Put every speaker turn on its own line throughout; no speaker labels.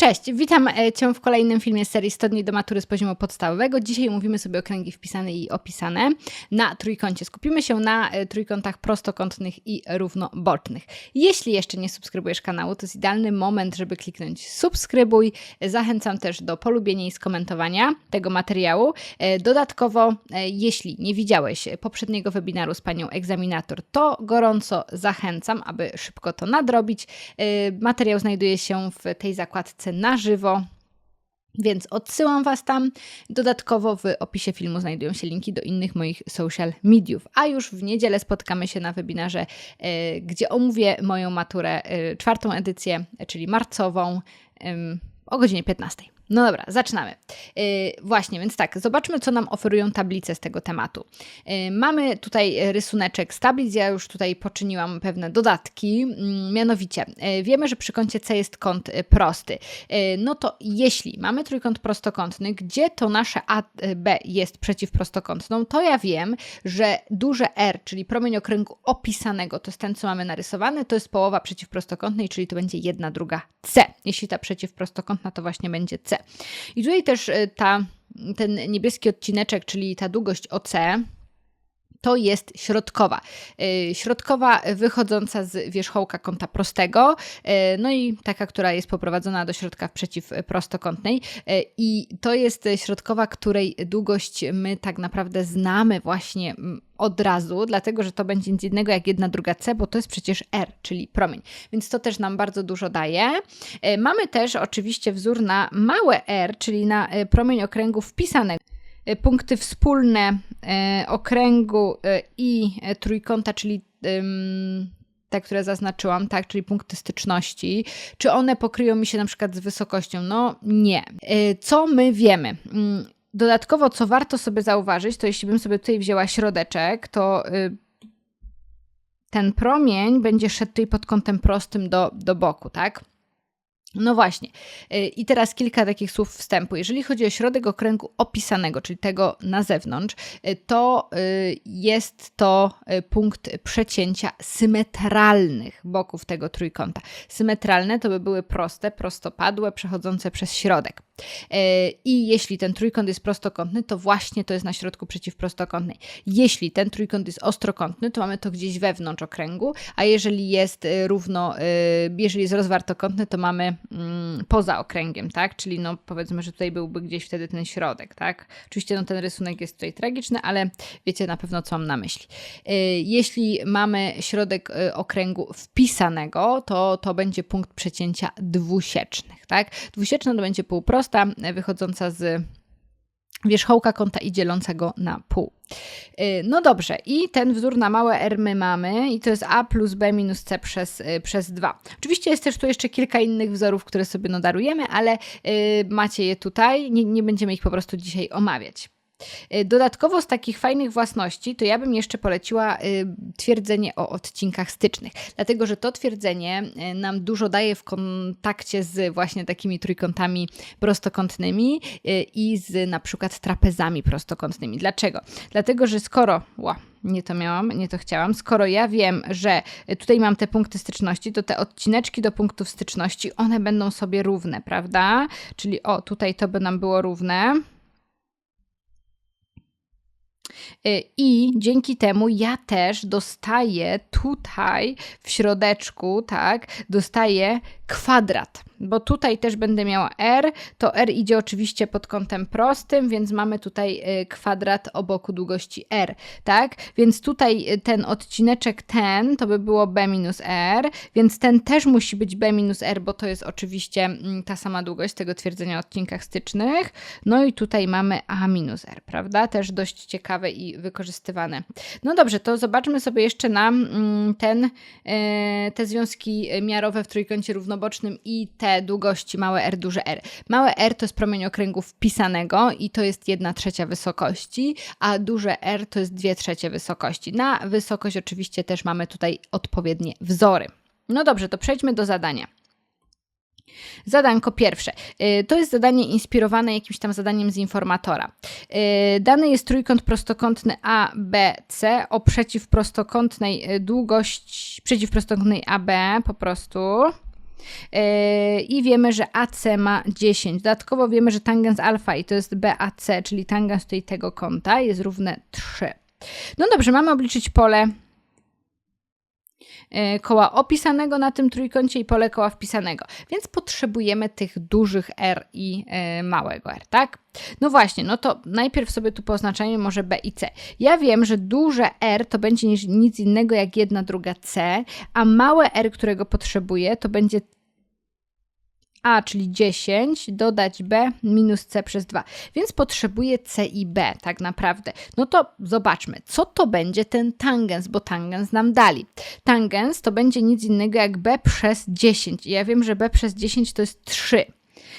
Cześć, witam e, Cię w kolejnym filmie serii 100 dni do matury z poziomu podstawowego. Dzisiaj mówimy sobie o kręgi wpisane i opisane na trójkącie. Skupimy się na e, trójkątach prostokątnych i równobocznych. Jeśli jeszcze nie subskrybujesz kanału, to jest idealny moment, żeby kliknąć subskrybuj. Zachęcam też do polubienia i skomentowania tego materiału. E, dodatkowo, jeśli nie widziałeś poprzedniego webinaru z Panią egzaminator, to gorąco zachęcam, aby szybko to nadrobić. Materiał znajduje się w tej zakładce na żywo. Więc odsyłam Was tam. Dodatkowo w opisie filmu znajdują się linki do innych moich social mediów. A już w niedzielę spotkamy się na webinarze, yy, gdzie omówię moją maturę, yy, czwartą edycję, czyli marcową, o godzinie 15. No dobra, zaczynamy. Yy, właśnie, więc tak, zobaczmy, co nam oferują tablice z tego tematu. Yy, mamy tutaj rysuneczek z tablic, ja już tutaj poczyniłam pewne dodatki, yy, mianowicie y, wiemy, że przy kącie C jest kąt y, prosty. Y, no to jeśli mamy trójkąt prostokątny, gdzie to nasze AB jest przeciwprostokątną, to ja wiem, że duże R, czyli promień okręgu opisanego, to jest ten, co mamy narysowany, to jest połowa przeciwprostokątnej, czyli to będzie jedna druga C. Jeśli ta przeciwprostokątna, to właśnie będzie C. I tutaj też e, ta, ten niebieski odcineczek, czyli ta długość OC, to jest środkowa. E, środkowa wychodząca z wierzchołka kąta prostego, e, no i taka, która jest poprowadzona do środka w przeciwprostokątnej. I to jest środkowa, której długość my tak naprawdę znamy właśnie od razu, dlatego że to będzie nic innego jak jedna druga C, bo to jest przecież R, czyli promień. Więc to też nam bardzo dużo daje. E, mamy też oczywiście wzór na małe R, czyli na e, promień okręgu wpisanego e, punkty wspólne okręgu i trójkąta, czyli te, które zaznaczyłam, tak, czyli punkty styczności, czy one pokryją mi się na przykład z wysokością? No nie. Co my wiemy? Mm, Dodatkowo, co warto sobie zauważyć, to jeśli bym sobie tutaj wzięła środeczek, to y, ten promień będzie szedł tutaj pod kątem prostym do, do boku, tak? No właśnie. Y, I teraz kilka takich słów wstępu. Jeżeli chodzi o środek okręgu opisanego, czyli tego na zewnątrz, y, to y, jest to punkt przecięcia symetralnych boków tego trójkąta. Symetralne to by były proste, prostopadłe, przechodzące przez środek. I jeśli ten trójkąt jest prostokątny, to właśnie to jest na środku przeciwprostokątnej. Jeśli ten trójkąt jest ostrokątny, to mamy to gdzieś wewnątrz okręgu, a jeżeli jest równo, jeżeli jest rozwartokątny, to mamy mm, poza okręgiem, tak? Czyli no powiedzmy, że tutaj byłby gdzieś wtedy ten środek, tak? Oczywiście no ten rysunek jest tutaj tragiczny, ale wiecie na pewno, co mam na myśli. Y, jeśli mamy środek y, okręgu wpisanego, to to będzie punkt przecięcia dwusiecznych, tak? Dwusieczna to będzie półprosta, wychodząca z wierzchołka kąta i dzieląca go na pół. Y, no dobrze, i ten wzór na małe r my mamy i to jest a plus b minus c przez, y, przez 2. Oczywiście jest też tu jeszcze kilka innych wzorów, które sobie nodarujemy, ale y, macie je tutaj, nie, nie będziemy ich po prostu dzisiaj omawiać. Y, dodatkowo z takich fajnych własności, to ja bym jeszcze poleciła y, twierdzenie o odcinkach stycznych, dlatego że to twierdzenie y, nam dużo daje w kontakcie z właśnie takimi trójkątami prostokątnymi i z na przykład trapezami prostokątnymi. Dlaczego? Dlatego, że skoro, ła, nie to miałam, nie to chciałam. Skoro ja wiem, że tutaj mam te punkty styczności, to te odcineczki do punktów styczności, one będą sobie równe, prawda? Czyli o, tutaj to by nam było równe. Y, I dzięki temu ja też dostaję tutaj w środeczku, tak, dostaję kwadrat bo tutaj też będę miała r, to r idzie oczywiście pod kątem prostym, więc mamy tutaj y, kwadrat obok długości r, tak? Więc tutaj y, ten odcineczek ten, to by było b minus r, więc ten też musi być b minus r, bo to jest oczywiście mm, ta sama długość tego twierdzenia o odcinkach stycznych. No i tutaj mamy a minus r, prawda? Też dość ciekawe i wykorzystywane. No dobrze, to zobaczmy sobie jeszcze na mm, ten, y, te związki miarowe w trójkącie równobocznym i te długości małe r, duże r. Małe r to jest promień okręgu wpisanego i to jest 1 trzecia wysokości, a duże r to jest 2 trzecie wysokości. Na wysokość oczywiście też mamy tutaj odpowiednie wzory. No dobrze, to przejdźmy do zadania. Zadanko pierwsze. Y, to jest zadanie inspirowane jakimś tam zadaniem z informatora. Y, dany jest trójkąt prostokątny ABC o przeciwprostokątnej y, długości, przeciwprostokątnej AB po prostu I wiemy, że AC ma 10. Dodatkowo wiemy, że tangens alfa i to jest BAC, czyli tangens tutaj tego kąta jest równe 3. No dobrze, mamy obliczyć pole yy, koła opisanego na tym trójkącie i pole koła wpisanego. Więc potrzebujemy tych dużych R i yy, małego R, tak? No właśnie, no to najpierw sobie tu poznaczajmy może B i C. Ja wiem, że duże R to będzie nic innego jak jedna druga C, a małe R, którego potrzebuję, to będzie a, czyli 10, dodać B minus C przez 2. Więc potrzebuję C i B tak naprawdę. No to zobaczmy, co to będzie ten tangens, bo tangens nam dali. Tangens to będzie nic innego jak B przez 10. Ja wiem, że B przez 10 to jest 3.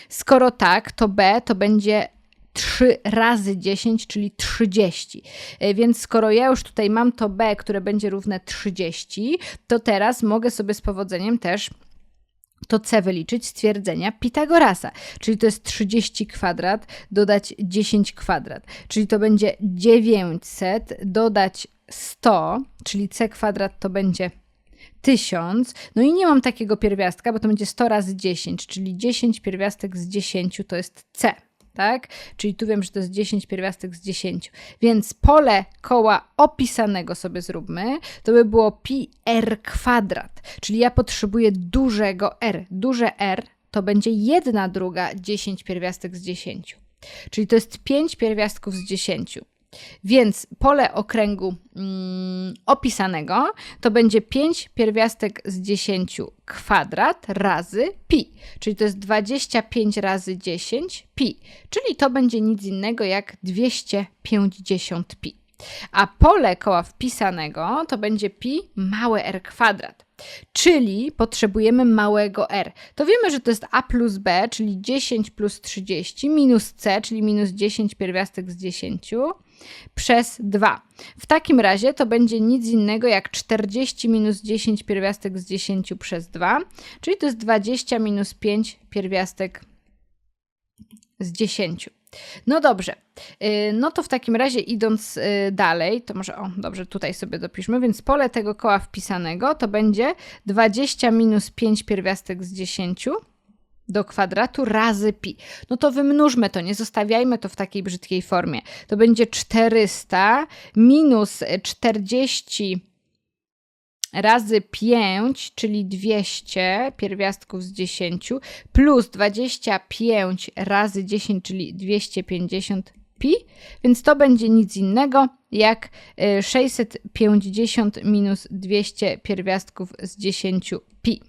Skoro tak, to B to będzie 3 razy 10, czyli 30. E, więc skoro ja już tutaj mam to B, które będzie równe 30, to teraz mogę sobie z powodzeniem też to c wyliczyć z twierdzenia Pitagorasa, czyli to jest 30 kwadrat dodać 10 kwadrat, czyli to będzie 900 dodać 100, czyli c kwadrat to będzie 1000. No i nie mam takiego pierwiastka, bo to będzie 100 razy 10, czyli 10 pierwiastek z 10 to jest c tak? Czyli tu wiem, że to jest 10 pierwiastek z 10. Więc pole koła opisanego sobie zróbmy, to by było pi r kwadrat. Czyli ja potrzebuję dużego r. Duże r to będzie jedna druga 10 pierwiastek z 10. Czyli to jest 5 pierwiastków z 10. Więc pole okręgu mm, opisanego to będzie 5 pierwiastek z 10 kwadrat razy pi, czyli to jest 25 razy 10 pi, czyli to będzie nic innego jak 250 pi. A pole koła wpisanego to będzie pi małe r kwadrat. Czyli potrzebujemy małego r. To wiemy, że to jest a plus b, czyli 10 plus 30, minus c, czyli minus 10 pierwiastek z 10, przez 2. W takim razie to będzie nic innego jak 40 minus 10 pierwiastek z 10 przez 2, czyli to jest 20 minus 5 pierwiastek z 10. No dobrze, y, no to w takim razie idąc y, dalej, to może, o dobrze, tutaj sobie dopiszmy, więc pole tego koła wpisanego to będzie 20 minus 5 pierwiastek z 10 do kwadratu razy pi. No to wymnóżmy to, nie zostawiajmy to w takiej brzydkiej formie. To będzie 400 minus 40 razy 5, czyli 200 pierwiastków z 10, plus 25 razy 10, czyli 250 pi, więc to będzie nic innego jak 650 y, minus 200 pierwiastków z 10 pi.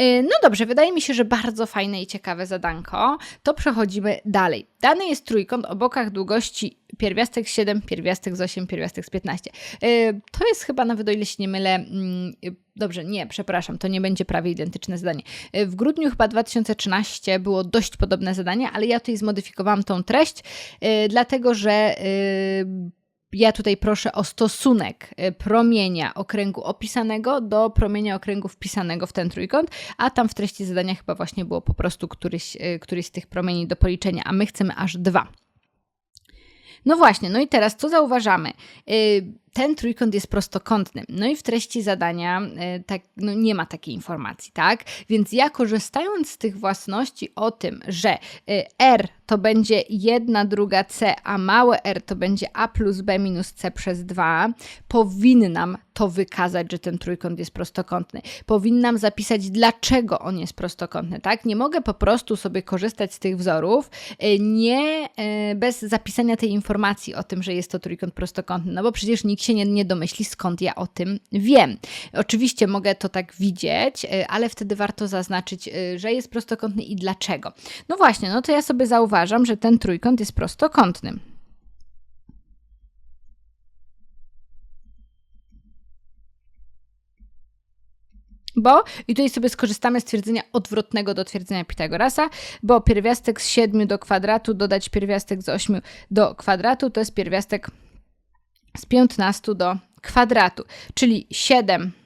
Y, no dobrze, wydaje mi się, że bardzo fajne i ciekawe zadanko. To przechodzimy dalej. Dany jest trójkąt o bokach długości pierwiastek z 7, pierwiastek z 8, pierwiastek z 15. Y, to jest chyba nawet, o ile się nie mylę, mm, dobrze, nie, przepraszam, to nie będzie prawie identyczne zadanie. W grudniu chyba 2013 było dość podobne zadanie, ale ja tutaj zmodyfikowałam tą treść, dlatego że ja tutaj proszę o stosunek y, promienia okręgu opisanego do promienia okręgu wpisanego w ten trójkąt, a tam w treści zadania chyba właśnie było po prostu któryś, y, któryś z tych promieni do policzenia, a my chcemy aż dwa. No właśnie, no i teraz co zauważamy? Y, ten trójkąt jest prostokątny. No i w treści zadania tak, no nie ma takiej informacji, tak? Więc ja korzystając z tych własności o tym, że R to będzie 1 druga c, a małe r to będzie a plus b minus c przez 2, powinnam to wykazać, że ten trójkąt jest prostokątny. Powinnam zapisać, dlaczego on jest prostokątny, tak? Nie mogę po prostu sobie korzystać z tych wzorów y, nie bez zapisania tej informacji o tym, że jest to trójkąt prostokątny, no bo przecież nikt się nie, nie domyśli, skąd ja o tym wiem. Oczywiście mogę to tak widzieć, y, ale wtedy warto zaznaczyć, że jest prostokątny i dlaczego. No właśnie, no to ja sobie zauważam, uważam, że ten trójkąt jest prostokątny. Bo, i tutaj sobie skorzystamy z twierdzenia odwrotnego do twierdzenia Pitagorasa, bo pierwiastek z 7 do kwadratu dodać pierwiastek z 8 do kwadratu to jest pierwiastek z 15 do kwadratu, czyli 7 y,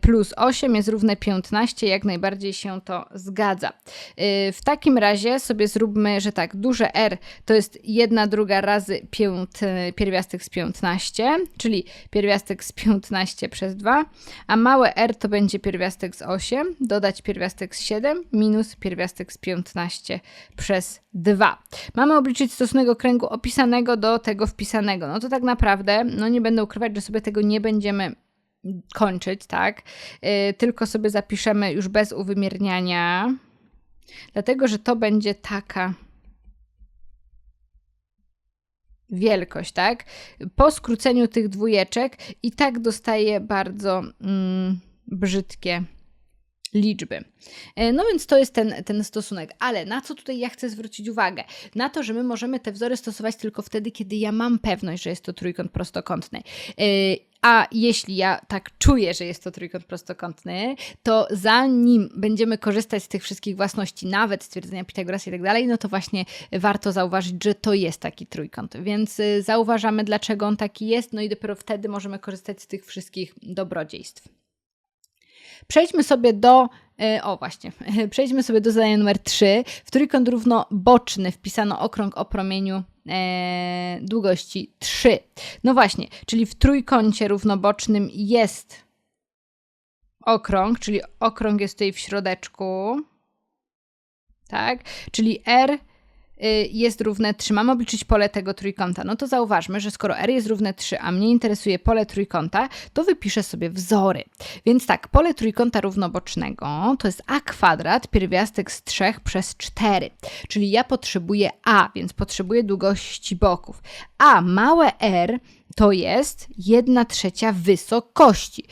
plus 8 jest równe 15, jak najbardziej się to zgadza. Y, w takim razie sobie zróbmy, że tak, duże R to jest 1 druga razy pięt, pierwiastek z 15, czyli pierwiastek z 15 przez 2, a małe R to będzie pierwiastek z 8, dodać pierwiastek z 7 minus pierwiastek z 15 przez 2. Mamy obliczyć stosunek okręgu opisanego do tego wpisanego. No to tak naprawdę, no nie będę ukrywać, że sobie tego nie będziemy kończyć, tak? Yy, tylko sobie zapiszemy już bez uwymierniania, dlatego że to będzie taka wielkość, tak? Po skróceniu tych dwójeczek i tak dostaję bardzo mm, brzydkie liczby. E, no więc to jest ten, ten stosunek. Ale na co tutaj ja chcę zwrócić uwagę? Na to, że my możemy te wzory stosować tylko wtedy, kiedy ja mam pewność, że jest to trójkąt prostokątny. E, a jeśli ja tak czuję, że jest to trójkąt prostokątny, to zanim będziemy korzystać z tych wszystkich własności, nawet stwierdzenia Pitagorasa i tak dalej, no to właśnie warto zauważyć, że to jest taki trójkąt. Więc y, zauważamy, dlaczego on taki jest, no i dopiero wtedy możemy korzystać z tych wszystkich dobrodziejstw. Przejdźmy sobie do e, o właśnie, przejdźmy sobie do zadania numer 3. W trójkąt równoboczny wpisano okrąg o promieniu e, długości 3. No właśnie, czyli w trójkącie równobocznym jest okrąg, czyli okrąg jest tutaj w środeczku. Tak? Czyli R jest równe 3. Mam obliczyć pole tego trójkąta. No to zauważmy, że skoro R jest równe 3, a mnie interesuje pole trójkąta, to wypiszę sobie wzory. Więc tak, pole trójkąta równobocznego to jest a kwadrat pierwiastek z 3 przez 4. Czyli ja potrzebuję a, więc potrzebuję długości boków. A małe r to jest 1 trzecia wysokości.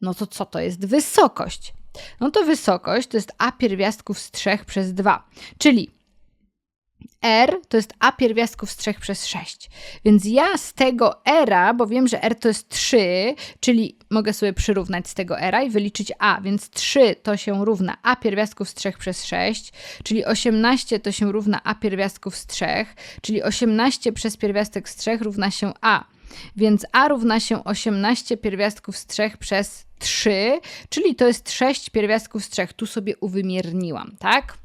No to co to jest wysokość? No to wysokość to jest a pierwiastków z 3 przez 2. Czyli R to jest A pierwiastków z 3 przez 6. Więc ja z tego R, bo wiem, że R to jest 3, czyli mogę sobie przyrównać z tego R i wyliczyć A, więc 3 to się równa A pierwiastków z 3 przez 6, czyli 18 to się równa A pierwiastków z 3, czyli 18 przez pierwiastek z 3 równa się A. Więc A równa się 18 pierwiastków z 3 przez 3, czyli to jest 6 pierwiastków z 3. Tu sobie uwymierniłam, tak?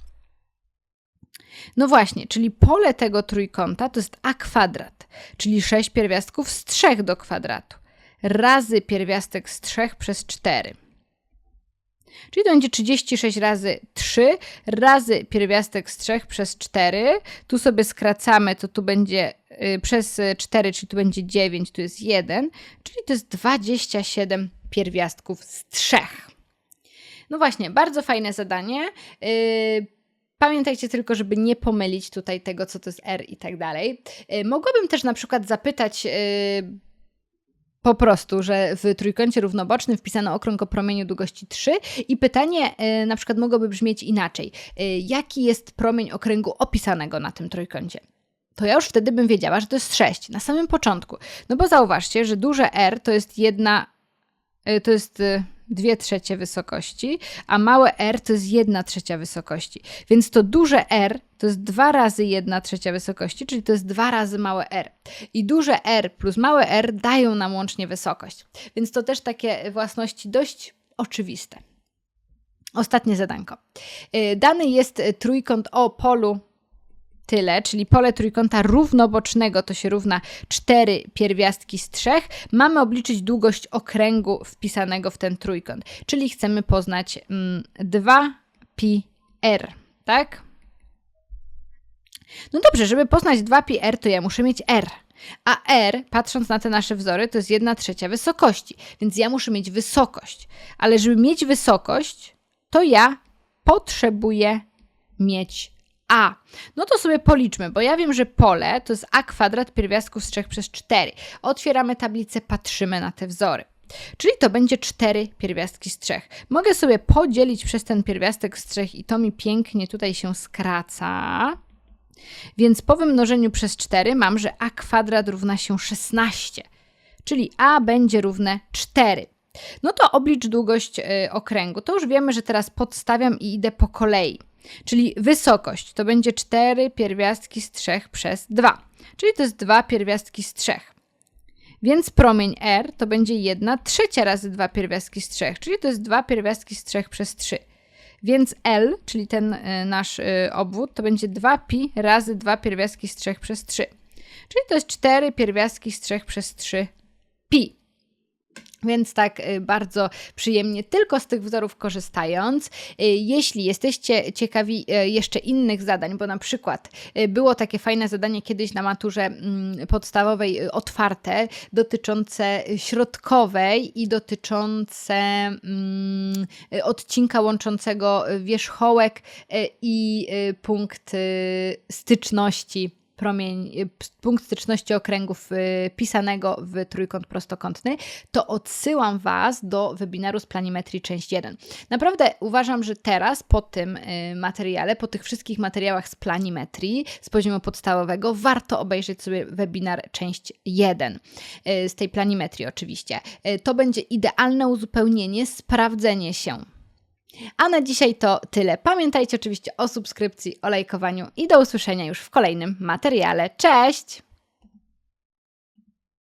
No właśnie, czyli pole tego trójkąta to jest a kwadrat, czyli 6 pierwiastków z 3 do kwadratu, razy pierwiastek z 3 przez 4. Czyli to będzie 36 razy 3 razy pierwiastek z 3 przez 4. Tu sobie skracamy, to tu będzie y, przez 4, czyli tu będzie 9, tu jest 1, czyli to jest 27 pierwiastków z 3. No właśnie, bardzo fajne zadanie. Y, Pamiętajcie tylko, żeby nie pomylić tutaj tego, co to jest R i tak dalej. Y, mogłabym też na przykład zapytać yy, po prostu, że w trójkącie równobocznym wpisano okrąg o promieniu długości 3 i pytanie yy, na przykład mogłoby brzmieć inaczej. Jaki jest promień okręgu opisanego na tym trójkącie? to ja już wtedy bym wiedziała, że to jest 6 na samym początku. No bo zauważcie, że duże R to jest jedna, to jest 2 trzecie wysokości, a małe r to jest 1 trzecia wysokości. Więc to duże r to jest 2 razy 1 trzecia wysokości, czyli to jest 2 razy małe r. I duże r plus małe r dają nam łącznie wysokość. Więc to też takie własności dość oczywiste. Ostatnie zadanko. Y, dany jest trójkąt o polu tyle, czyli pole trójkąta równobocznego to się równa 4 pierwiastki z 3. Mamy obliczyć długość okręgu wpisanego w ten trójkąt, czyli chcemy poznać mm, 2πr, tak? No dobrze, żeby poznać 2πr, to ja muszę mieć r. A r, patrząc na te nasze wzory, to jest 1 trzecia wysokości, więc ja muszę mieć wysokość. Ale żeby mieć wysokość, to ja potrzebuję mieć a. No to sobie policzmy, bo ja wiem, że pole to jest a kwadrat pierwiastków z 3 przez 4. Otwieramy tablicę, patrzymy na te wzory. Czyli to będzie 4 pierwiastki z 3. Mogę sobie podzielić przez ten pierwiastek z 3 i to mi pięknie tutaj się skraca. Więc po wymnożeniu przez 4 mam, że a kwadrat równa się 16. Czyli a będzie równe 4. No to oblicz długość y, okręgu. To już wiemy, że teraz podstawiam i idę po kolei. Czyli wysokość to będzie 4 pierwiastki z 3 przez 2. Czyli to jest 2 pierwiastki z 3. Więc promień R to będzie 1 trzecia razy 2 pierwiastki z 3, czyli to jest 2 pierwiastki z 3 przez 3. Więc L, czyli ten y, nasz y, obwód, to będzie 2pi razy 2 pierwiastki z 3 przez 3. Czyli to jest 4 pierwiastki z 3 przez 3 pi. Więc tak y, bardzo przyjemnie, tylko z tych wzorów korzystając. Y, Jeśli jesteście ciekawi y, jeszcze innych zadań, bo na przykład było takie fajne zadanie kiedyś na maturze mm, podstawowej otwarte, dotyczące środkowej i dotyczące mm, odcinka łączącego wierzchołek i punkt styczności promień, y, punkt styczności okręgów y, pisanego w trójkąt prostokątny, to odsyłam Was do webinaru z planimetrii część 1. Naprawdę uważam, że teraz po tym y, materiale, po tych wszystkich materiałach z planimetrii z poziomu podstawowego, warto obejrzeć sobie webinar część 1 y, z tej planimetrii oczywiście. To będzie idealne uzupełnienie, sprawdzenie się. A na dzisiaj to tyle. Pamiętajcie oczywiście o subskrypcji, o lajkowaniu i do usłyszenia już w kolejnym materiale. Cześć!